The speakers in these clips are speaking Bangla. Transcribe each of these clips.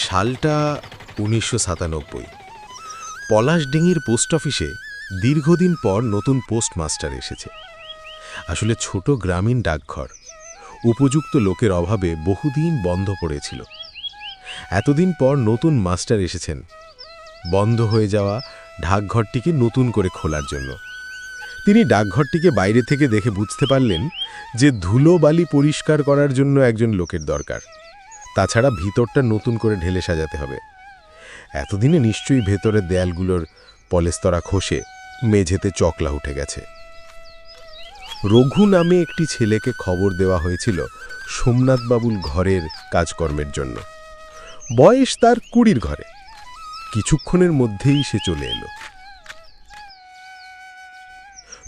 সালটা উনিশশো সাতানব্বই। পলাশডিঙির পোস্ট অফিসে দীর্ঘদিন পর নতুন পোস্টমাস্টার এসেছে। আসলে ছোট গ্রামীণ ডাকঘর। উপযুক্ত লোকের অভাবে বহুদিন বন্ধ পড়েছিল। এতদিন পর নতুন মাস্টার এসেছেন। বন্ধ হয়ে যাওয়া ডাকঘরটিকে নতুন করে খোলার জন্য। তিনি ডাকঘরটিকে বাইরে থেকে দেখে বুঝতে পারলেন যে ধুলো বালি পরিষ্কার করার জন্য একজন লোকের দরকার। তাছাড়া ভিতরটা নতুন করে ঢেলে সাজাতে হবে। এতদিনে নিশ্চয়ই ভেতরের দেয়ালগুলোর পলেস্তরা খসে মেঝেতে চকলা উঠে গেছে। রঘু নামে একটি ছেলেকে খবর দেওয়া হয়েছিল সোমনাথবাবুর ঘরের কাজকর্মের জন্য। বয়স তার কুড়ির ঘরে। কিছুক্ষণের মধ্যেই সে চলে এলো।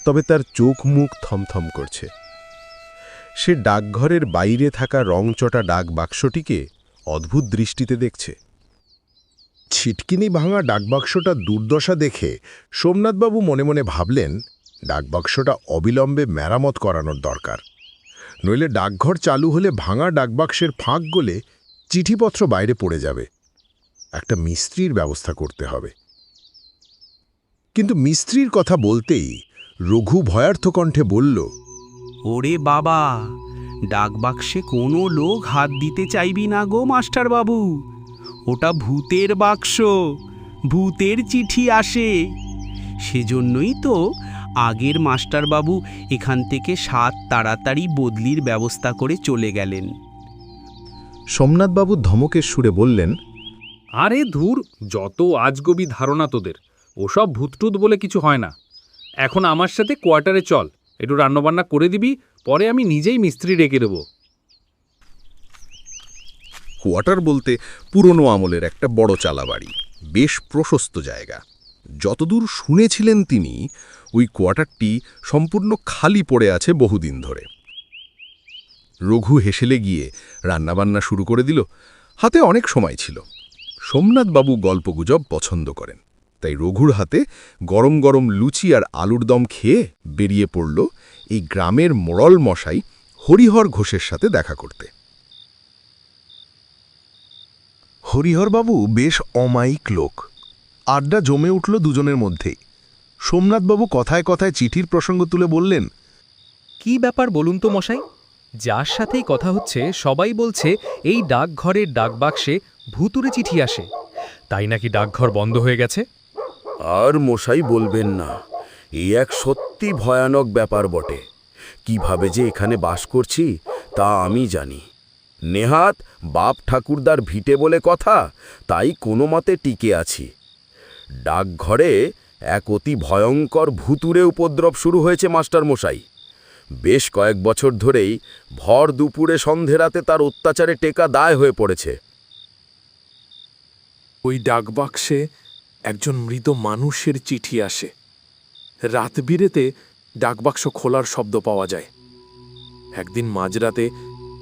তবে তার চোখ মুখ থমথম করছে। সে ডাকঘরের বাইরে থাকা রংচটা ডাক বাক্সটিকে অদ্ভুত দৃষ্টিতে দেখছে। ছিটকিনি ভাঙা ডাকবাক্সটা দুর্দশা দেখে সোমনাথবাবু মনে মনে ভাবলেন, ডাকবাক্সটা অবিলম্বে মেরামত করানোর দরকার। নইলে ডাকঘর চালু হলে ভাঙা ডাকবাক্সের ফাঁক গলে চিঠিপত্র বাইরে পড়ে যাবে। একটা মিস্ত্রির ব্যবস্থা করতে হবে। কিন্তু মিস্ত্রির কথা বলতেই রঘু ভয়ার্থ কণ্ঠে বলল ওরে বাবা ডাকবাক্সে কোনো লোক হাত দিতে চাইবি না গো মাস্টার বাবু ওটা ভূতের বাক্স ভূতের চিঠি আসে। সেজন্যই তো আগের মাস্টারবাবু এখান থেকে সাত তাড়াতাড়ি বদলির ব্যবস্থা করে চলে গেলেন। সোমনাথবাবু ধমকের সুরে বললেন আরে ধুর যত আজগবি ধারণা তোদের ওসব ভূতটুত বলে কিছু হয় না। এখন আমার সাথে কোয়ার্টারে চল। একটু রান্নাবান্না করে দিবি, পরে আমি নিজেই মিস্ত্রি ডেকে দেবো। কোয়ার্টার বলতে পুরনো আমলের একটা বড় চালা বাড়ি বেশ প্রশস্ত জায়গা। যতদূর শুনেছিলেন তিনি, ওই কোয়ার্টারটি সম্পূর্ণ খালি পড়ে আছে বহুদিন ধরে। রঘু হেসেলে গিয়ে রান্নাবান্না শুরু করে দিল, হাতে অনেক সময় ছিল। সোমনাথবাবু গল্পগুজব পছন্দ করেন। তাই রঘুর হাতে গরম গরম লুচি আর আলুর দম খেয়ে বেরিয়ে পড়ল এই গ্রামের মোড়ল মশাই হরিহর ঘোষের সাথে দেখা করতে। হরিহরবাবু বেশ অমায়িক লোক। আড্ডা জমে উঠল দুজনের মধ্যেই। সোমনাথবাবু কথায় কথায় চিঠির প্রসঙ্গ তুলে বললেন কি ব্যাপার বলুন তো মশাই? যার সাথেই কথা হচ্ছে সবাই বলছে এই ডাকঘরের ডাকবাক্সে ভুতুরে চিঠি আসে। তাই নাকি ডাকঘর বন্ধ হয়ে গেছে? আর মশাই বলবেন না। এই এক সত্যি ভয়ানক ব্যাপার বটে। কীভাবে যে এখানে বাস করছি, তা আমি জানি। নেহাত বাপ ঠাকুরদার ভিটে বলে কথা, তাই কোনো মতে টিকে আছি। ডাকঘরে এক অতি ভয়ঙ্কর ভুতুরে উপদ্রব শুরু হয়েছে, মাস্টার মশাই। বেশ কয়েক বছর ধরেই ভর দুপুরে সন্ধে রাতে তার অত্যাচারে টেকা দায় হয়ে পড়েছে। ওই ডাকবাক্সে একজন মৃত মানুষের চিঠি আসে। রাত বিরেতে ডাকবাক্স খোলার শব্দ পাওয়া যায়। একদিন মাঝরাতে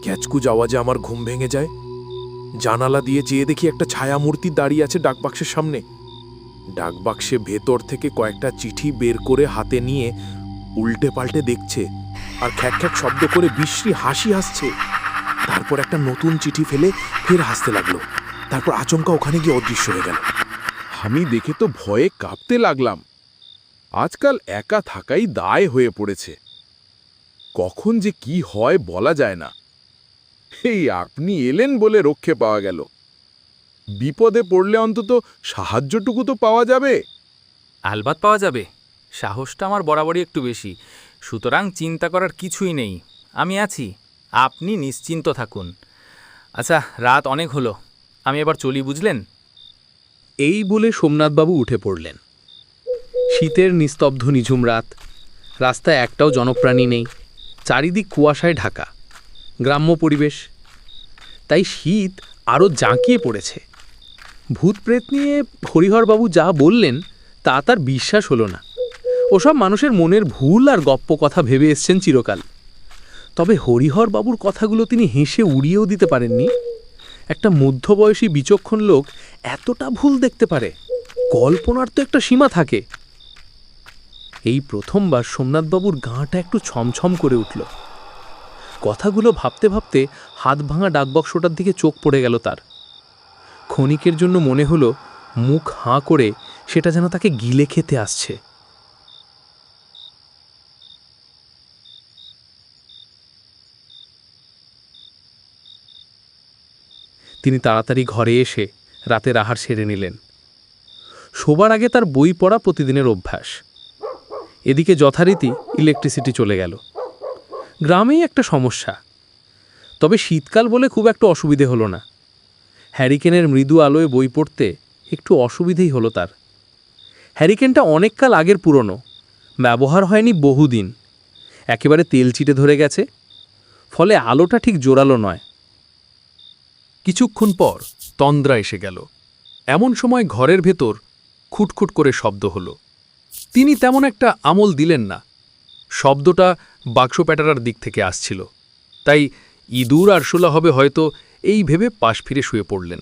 ক্যাচকুচ আওয়াজে আমার ঘুম ভেঙে যায়। জানালা দিয়ে চেয়ে দেখি একটা ছায়ামূর্তি দাঁড়িয়ে আছে ডাকবাক্সের সামনে। ডাকবাক্সে ভেতর থেকে কয়েকটা চিঠি বের করে হাতে নিয়ে উল্টে পাল্টে দেখছে আর খ্যাক খ্যাক শব্দ করে বিশ্রী হাসি হাসছে। তারপর একটা নতুন চিঠি ফেলে ফের হাসতে লাগল। তারপর আচমকা ওখানে গিয়ে অদৃশ্য হয়ে গেল। আমি দেখে তো ভয়ে কাঁপতে লাগলাম। আজকাল একা থাকাই দায় হয়ে পড়েছে। কখন যে কি হয় বলা যায় না। এই আপনি এলেন বলে রক্ষে পাওয়া গেল। বিপদে পড়লে অন্তত সাহায্যটুকু তো পাওয়া যাবে। আলবাত পাওয়া যাবে। সাহসটা আমার বরাবরই একটু বেশি। সুতরাং চিন্তা করার কিছুই নেই। আমি আছি। আপনি নিশ্চিন্ত থাকুন। আচ্ছা রাত অনেক হলো। আমি এবার চলি, বুঝলেন? এই বলে সোমনাথবাবু উঠে পড়লেন। শীতের নিস্তব্ধ নিঝুম রাত। রাস্তায় একটাও জনপ্রাণী নেই। চারিদিক কুয়াশায় ঢাকা। গ্রাম্য পরিবেশ। তাই শীত আরও জাঁকিয়ে পড়েছে। ভূত প্রেত নিয়ে হরিহরবাবু যা বললেন, তা তার বিশ্বাস হলো না। ওসব মানুষের মনের ভুল আর গপ্প কথা ভেবে এসছেন চিরকাল। তবে হরিহরবাবুর কথাগুলো তিনি হেসে উড়িয়েও দিতে পারেননি। একটা মধ্যবয়সী বিচক্ষণ লোক এতটা ভুল দেখতে পারে। কল্পনার তো একটা সীমা থাকে। এই প্রথমবার সোমনাথবাবুর গাঁটা একটু ছমছম করে উঠল। কথাগুলো ভাবতে ভাবতে হাত ভাঙা ডাকবক্সটার দিকে চোখ পড়ে গেল তার। ক্ষণিকের জন্য মনে হলো মুখ হাঁ করে সেটা যেন তাকে গিলে খেতে আসছে। তিনি তাড়াতাড়ি ঘরে এসে রাতের আহার সেরে নিলেন। শোবার আগে তার বই পড়া প্রতিদিনের অভ্যাস। এদিকে যথারীতি ইলেকট্রিসিটি চলে গেল। গ্রামেই একটা সমস্যা। তবে শীতকাল বলে খুব একটা অসুবিধে হলো না। হ্যারিকেনের মৃদু আলোয় বই পড়তে একটু অসুবিধেই হলো তার। হ্যারিকেনটা অনেককাল আগের পুরনো। ব্যবহার হয়নি বহুদিন। একেবারে তেল চিটে ধরে গেছে। ফলে আলোটা ঠিক জোরালো নয়। কিছুক্ষণ পর তন্দ্রা এসে গেল। এমন সময় ঘরের ভেতর খুটখুট করে শব্দ হলো। তিনি তেমন একটা আমল দিলেন না। শব্দটা বাক্স প্যাটারার দিক থেকে আসছিল। তাই ইঁদুর আরশোলা হবে হয়তো এই ভেবে পাশ ফিরে শুয়ে পড়লেন।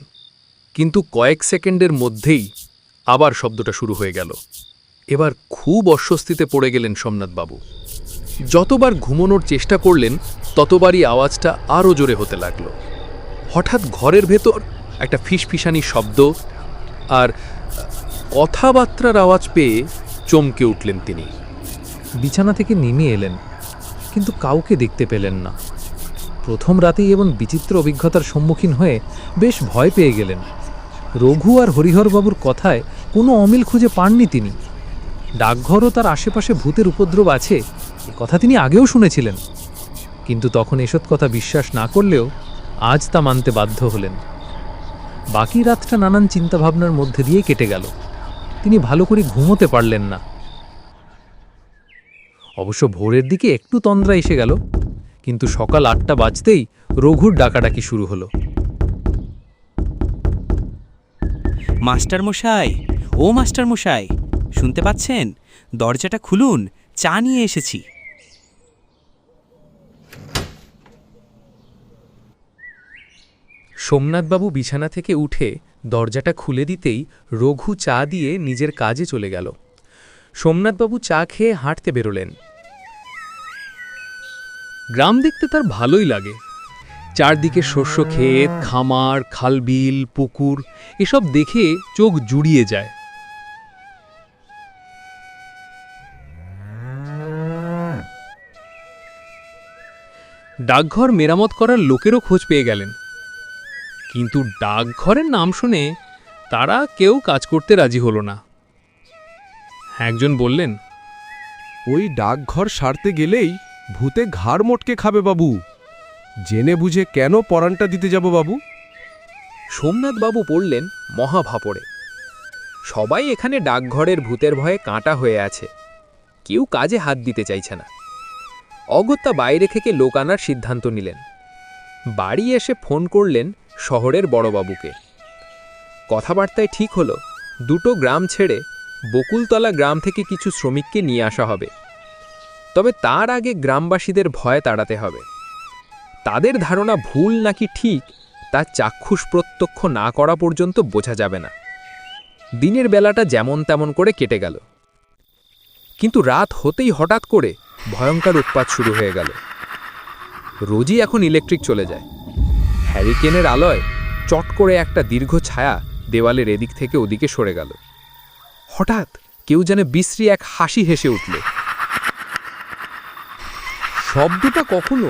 কিন্তু কয়েক সেকেন্ডের মধ্যেই আবার শব্দটা শুরু হয়ে গেল। এবার খুব অস্বস্তিতে পড়ে গেলেন সোমনাথবাবু। যতবার ঘুমোনোর চেষ্টা করলেন, ততবারই আওয়াজটা আরও জোরে হতে লাগল। হঠাৎ ঘরের ভেতর একটা ফিসফিসানি শব্দ, আর কথাবার্তার আওয়াজ পেয়ে চমকে উঠলেন তিনি। বিছানা থেকে নেমে এলেন, কিন্তু কাউকে দেখতে পেলেন না। প্রথম রাতেই এমন বিচিত্র অভিজ্ঞতার সম্মুখীন হয়ে বেশ ভয় পেয়ে গেলেন। রঘু আর হরিহরবাবুর কথায় কোনো অমিল খুঁজে পাননি তিনি। ডাকঘরও তার আশেপাশে ভূতের উপদ্রব আছে, এ কথা তিনি আগেও শুনেছিলেন। কিন্তু তখন এসব কথা বিশ্বাস না করলেও আজ তা মানতে বাধ্য হলেন। বাকি রাতটা নানান চিন্তাভাবনার মধ্যে দিয়ে কেটে গেল। তিনি ভালো করে ঘুমোতে পারলেন না। অবশ্য ভোরের দিকে একটু তন্দ্রা এসে গেল, কিন্তু সকাল আটটা বাজতেই রঘুর ডাকাডাকি শুরু হলো। মাস্টার মশাই ও মাস্টার মশাই শুনতে পাচ্ছেন? দরজাটা খুলুন, চা নিয়ে এসেছি। সোমনাথবাবু বিছানা থেকে উঠে দরজাটা খুলে দিতেই রঘু চা দিয়ে নিজের কাজে চলে গেল। সোমনাথবাবু চা খেয়ে হাঁটতে বেরোলেন। গ্রাম দেখতে তার ভালোই লাগে। চারদিকে শস্য ক্ষেত, খামার, খালবিল, পুকুর, এসব দেখে চোখ জুড়িয়ে যায়। ডাকঘর মেরামত করার লোকেরও খোঁজ পেয়ে গেলেন। কিন্তু ডাকঘরের নাম শুনে তারা কেউ কাজ করতে রাজি হলো না। একজন বললেন ওই ডাকঘর সারতে গেলেই ভূতে ঘাড় মোটকে খাবে বাবু। জেনে বুঝে কেন পরানটা দিতে যাব বাবু? সোমনাথ বাবু পড়লেন মহাভাপড়ে সবাই এখানে ডাকঘরের ভূতের ভয়ে কাঁটা হয়ে আছে। কেউ কাজে হাত দিতে চাইছে না। অগত্যা বাইরে থেকে লোক আনার সিদ্ধান্ত নিলেন। বাড়ি এসে ফোন করলেন শহরের বড়বাবুকে। কথাবার্তায় ঠিক হলো, দুটো গ্রাম ছেড়ে বকুলতলা গ্রাম থেকে কিছু শ্রমিককে নিয়ে আসা হবে। তবে তার আগে গ্রামবাসীদের ভয় তাড়াতে হবে। তাদের ধারণা ভুল নাকি ঠিক, তা চাক্ষুষ প্রত্যক্ষ না করা পর্যন্ত বোঝা যাবে না। দিনের বেলাটা যেমন তেমন করে কেটে গেল। কিন্তু রাত হতেই হঠাৎ করে ভয়ঙ্কর উৎপাত শুরু হয়ে গেল। রোজই এখন ইলেকট্রিক চলে যায়। হ্যারিকেনের আলোয় চট করে একটা দীর্ঘ ছায়া দেওয়ালের এদিক থেকে ওদিকে সরে গেল। হঠাৎ কেউ যেন বিশ্রী এক হাসি হেসে উঠল। শব্দটা কখনো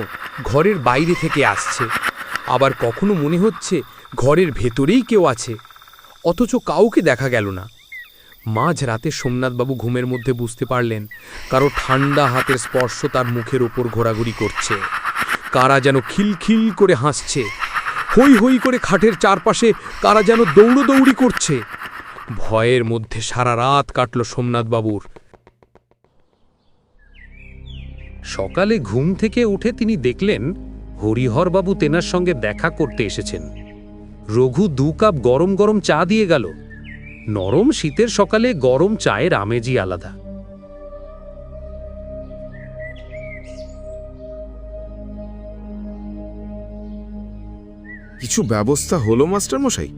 ঘরের বাইরে থেকে আসছে, আবার কখনো মনে হচ্ছে ঘরের ভেতরেই কেউ আছে, অথচ কাউকে দেখা গেল না। মাঝ রাতে সোমনাথবাবু ঘুমের মধ্যে বুঝতে পারলেন কারও ঠান্ডা হাতের স্পর্শ তার মুখের ওপর ঘোরাঘুরি করছে, কারা যেন খিলখিল করে হাসছে। হই হই করে খাটের চারপাশে কারা যেন দৌড়দৌড়ি করছে। ভয়ের মধ্যে সারা রাত কাটল সোমনাথবাবুর। সকালে ঘুম থেকে উঠে তিনি দেখলেন হরিহরবাবু তেনার সঙ্গে দেখা করতে এসেছেন। রঘু দু কাপ গরম গরম চা দিয়ে গেল। নরম শীতের সকালে গরম চায়ের আমেজই আলাদা। কিছু ব্যবস্থা হলো মাস্টার মশাই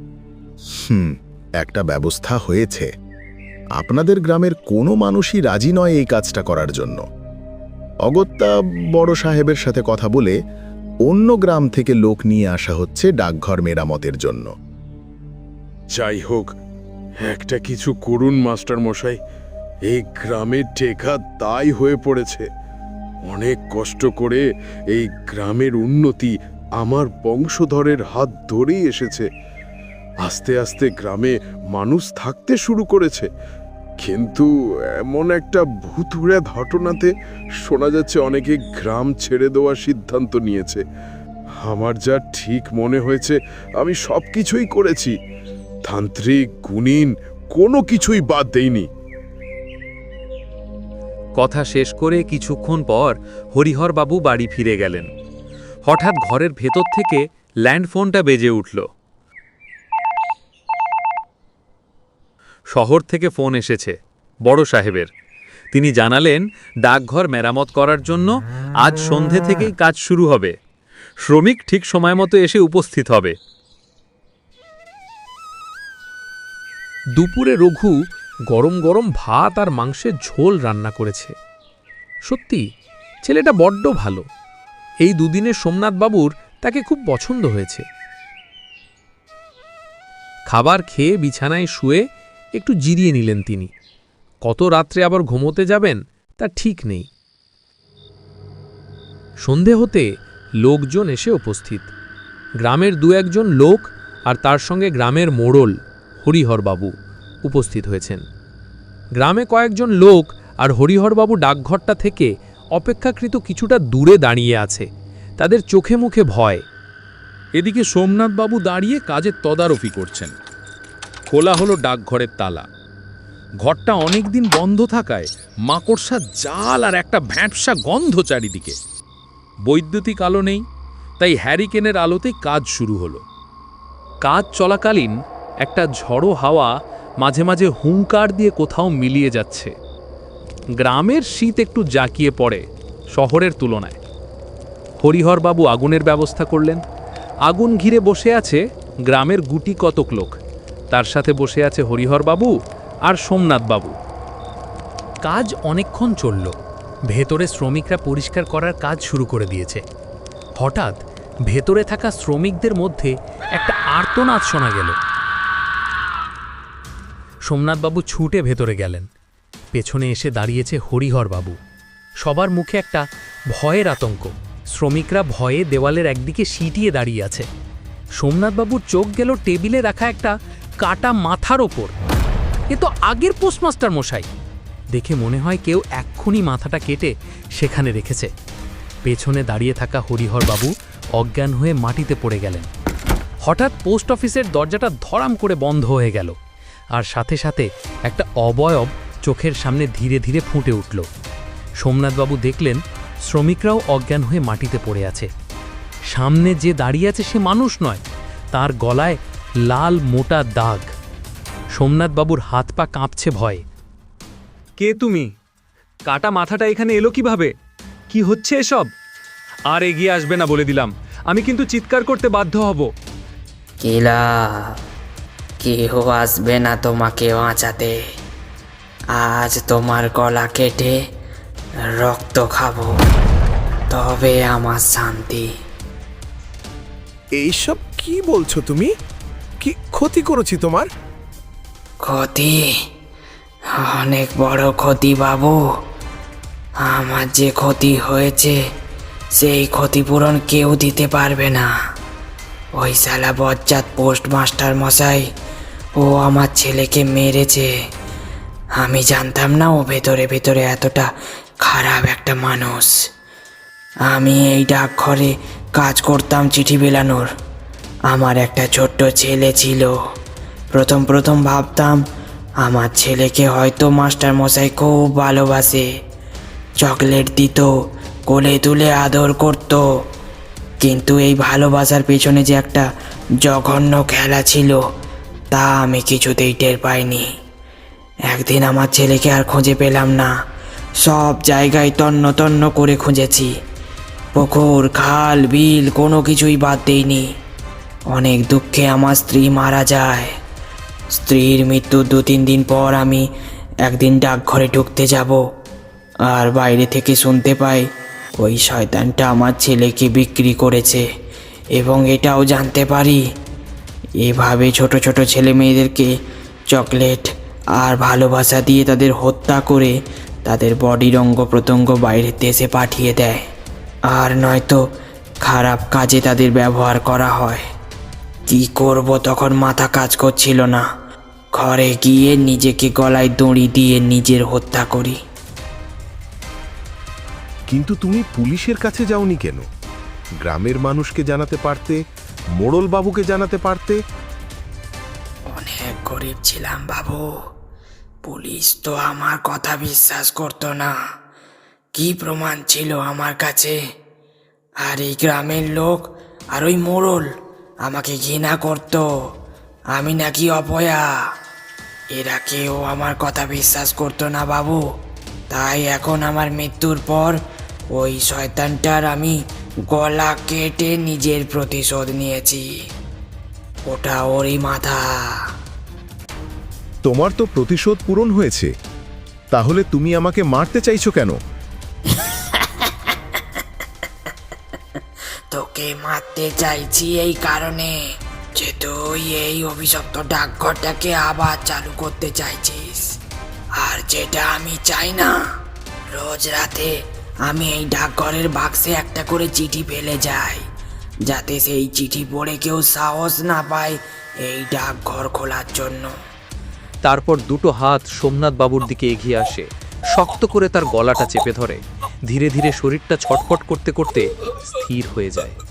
হুম, একটা ব্যবস্থা হয়েছে। আপনাদের গ্রামের কোনো মানুষই রাজি নয় এই কাজটা করার জন্য। অগত্যা বড় সাহেবের সাথে কথা বলে অন্য গ্রাম থেকে লোক নিয়ে আসা হচ্ছে ডাকঘর মেরামতের জন্য। যাই হোক, একটা কিছু করুন মাস্টার মশাই এই গ্রামের টেকা তাই হয়ে পড়েছে। অনেক কষ্ট করে এই গ্রামের উন্নতি আমার বংশধরের হাত ধরেই এসেছে। আস্তে আস্তে গ্রামে মানুষ থাকতে শুরু করেছে। কিন্তু এমন একটা ভুতুড়ে ঘটনাতে শোনা যাচ্ছে অনেকে গ্রাম ছেড়ে দেওয়ার সিদ্ধান্ত নিয়েছে। আমার যা ঠিক মনে হয়েছে, আমি সব কিছুই করেছি। তান্ত্রিক, গুণিন, কোনো কিছুই বাদ দেইনি। কথা শেষ করে কিছুক্ষণ পর হরিহরবাবু বাড়ি ফিরে গেলেন। হঠাৎ ঘরের ভেতর থেকে ল্যান্ডফোনটা বেজে উঠল। শহর থেকে ফোন এসেছে, বড় সাহেবের। তিনি জানালেন, ডাকঘর মেরামত করার জন্য আজ সন্ধে থেকেই কাজ শুরু হবে। শ্রমিক ঠিক সময় মতো এসে উপস্থিত হবে। দুপুরে রঘু গরম গরম ভাত আর মাংসের ঝোল রান্না করেছে। সত্যি, ছেলেটা বড্ড ভালো। এই দুদিনে সোমনাথ বাবুর তাকে খুব পছন্দ হয়েছে। খাবার খেয়ে বিছানায় শুয়ে একটু জিরিয়ে নিলেন তিনি। কত রাত্রে আবার ঘুমোতে যাবেন তা ঠিক নেই। সন্ধে হতে লোকজন এসে উপস্থিত। গ্রামের দু একজন লোক আর তার সঙ্গে গ্রামের মোড়ল, হরিহরবাবু উপস্থিত হয়েছেন। গ্রামে কয়েকজন লোক আর হরিহরবাবু ডাকঘরটা থেকে অপেক্ষাকৃত কিছুটা দূরে দাঁড়িয়ে আছে। তাদের চোখে মুখে ভয়। এদিকে সোমনাথবাবু দাঁড়িয়ে কাজের তদারকি করছেন। খোলা হলো ডাকঘরের তালা। ঘরটা অনেক দিন বন্ধ থাকায় মাকড়সা জাল আর একটা ভ্যাঁপসা গন্ধ চারিদিকে। বৈদ্যুতিক আলো নেই, তাই হ্যারিকেনের আলোতেই কাজ শুরু হলো। কাজ চলাকালীন একটা ঝড়ো হাওয়া মাঝে মাঝে হুঙ্কার দিয়ে কোথাও মিলিয়ে যাচ্ছে। গ্রামের শীত একটু জাকিয়ে পড়ে শহরের তুলনায়। হরিহরবাবু আগুনের ব্যবস্থা করলেন। আগুন ঘিরে বসে আছে গ্রামের গুটি কতক লোক। তার সাথে বসে আছে হরিহরবাবু আর সোমনাথবাবু। কাজ অনেকক্ষণ চলল। ভেতরে শ্রমিকরা পরিষ্কার করার কাজ শুরু করে দিয়েছে। হঠাৎ ভেতরে থাকা শ্রমিকদের মধ্যে একটা আর্তনাদ শোনা গেল। সোমনাথবাবু ছুটে ভেতরে গেলেন। পেছনে এসে দাঁড়িয়েছে হরিহরবাবু। সবার মুখে একটা ভয়ের আতঙ্ক। শ্রমিকরা ভয়ে দেওয়ালের একদিকে সিটিয়ে দাঁড়িয়ে আছে। সোমনাথবাবুর চোখ গেল টেবিলে রাখা একটা কাটা মাথার ওপর। এ তো আগের পোস্টমাস্টার মশাই। দেখে মনে হয় কেউ এক্ষুনি মাথাটা কেটে সেখানে রেখেছে। পেছনে দাঁড়িয়ে থাকা হরিহরবাবু অজ্ঞান হয়ে মাটিতে পড়ে গেলেন। হঠাৎ পোস্ট অফিসের দরজাটা ধরাম করে বন্ধ হয়ে গেল। আর সাথে সাথে একটা অবয়ব চোখের সামনে ধীরে ধীরে ফুটে উঠল। সোমনাথবাবু দেখলেন শ্রমিকরাও অজ্ঞান হয়ে মাটিতে পড়ে আছে। সামনে যে দাঁড়িয়ে আছে সে মানুষ নয় তার গলায় লাল মোটা দাগ। সোমনাথবাবুর হাত পা কাঁপছে ভয়ে। কে তুমি? কাটা মাথাটা এখানে এলো কীভাবে? কি হচ্ছে এসব? আর এগিয়ে আসবে না বলে দিলাম। আমি কিন্তু চিৎকার করতে বাধ্য হব। কিলা কেহ আসবে না তোমাকে বাঁচাতে। আজ তোমার গলা কেটে রক্ত খাব। তবে আমার শান্তি। এইসব কি বলছো তুমি? কি ক্ষতি করেছি তোমার? ক্ষতি? অনেক বড় ক্ষতি বাবু। আমার যে ক্ষতি হয়েছে সেই ক্ষতিপূরণ কেউ দিতে পারবে না। ওই শালা বজ্জাত পোস্টমাস্টার মশাই ও আমার ছেলেকে মেরেছে। আমি জানতাম না ও ভেতরে ভেতরে এতটা খারাপ একটা মানুষ। আমি এই ডাকঘরে কাজ করতাম চিঠি বেলানোর আমার একটা ছোট্ট ছেলে ছিল। প্রথম প্রথম ভাবতাম, আমার ছেলেকে হয়তো মাস্টার মশাই খুব ভালোবাসে। চকলেট দিত, কোলে তুলে আদর করত। কিন্তু এই ভালোবাসার পেছনে যে একটা জঘন্য খেলা ছিল, তা আমি কিছুতেই টের পাইনি। একদিন আমার ছেলেকে আর খুঁজে পেলাম না। সব জায়গায় তন্ন তন্ন করে খুঁজেছি। পুকুর, খাল, বিল কোনো কিছুই বাদ দেইনি। অনেক দুঃখে আমার স্ত্রী মারা যায়। স্ত্রীর মৃত্যুর দু তিন দিন পর আমি একদিন ডাকঘরে ঢুকতে যাব। আর বাইরে থেকে শুনতে পাই, ওই শয়তানটা আমার ছেলেকে বিক্রি করেছে এবং এটাও জানতে পারি। এভাবে ছোট ছোট ছেলে মেয়েদেরকে চকলেট আর ভালোবাসা দিয়ে তাদের হত্যা করে তাদের বডির অঙ্গ প্রত্যঙ্গ বাইরের দেশে পাঠিয়ে দেয়। আর নয়তো খারাপ কাজে তাদের ব্যবহার করা হয়। কি করব তখন মাথা কাজ করছিল না। ঘরে গিয়ে নিজেকে গলায় দড়ি দিয়ে নিজের হত্যা করি। কিন্তু তুমি পুলিশের কাছে যাওনি কেন? গ্রামের মানুষকে জানাতে পারতে মোড়ল বাবুকে জানাতে পারতে গরিব ছিলাম বাবু। পুলিশ তো আমার কথা বিশ্বাস করতো না। কি প্রমাণ ছিল আমার কাছে? আর এই গ্রামের লোক আর ওই মোড়ল আমাকে ঘৃণা করত। আমি নাকি অপয়া। এরা কেউ আমার কথা বিশ্বাস করতো না বাবু। তাই এখন আমার মৃত্যুর পর ওই শয়তানটার আমি গলা কেটে নিজের প্রতিশোধ নিয়েছি। ওটা ওরই মাথা। তোমার তো প্রতিশোধ পূরণ হয়েছে। তাহলে তুমি আমাকে মারতে চাইছো কেন? তোকে মারতে চাইছি এই কারণে যে তুই এই অভিশপ্ত ডাকঘরটাকে আবার চালু করতে চাইছিস। আর যেটা আমি চাই না, রোজ রাতে আমি এই ডাকঘরের বাক্সে একটা করে চিঠি ফেলে যাই, যাতে সেই চিঠি পড়ে কেউ সাহস না পায় এই ডাকঘর খোলার জন্য। তারপর দুটো হাত সোমনাথ বাবুর দিকে এগিয়ে আসে। শক্ত করে তার গলাটা চেপে ধরে। ধীরে ধীরে শরীরটা ছটফট করতে করতে স্থির হয়ে যায়।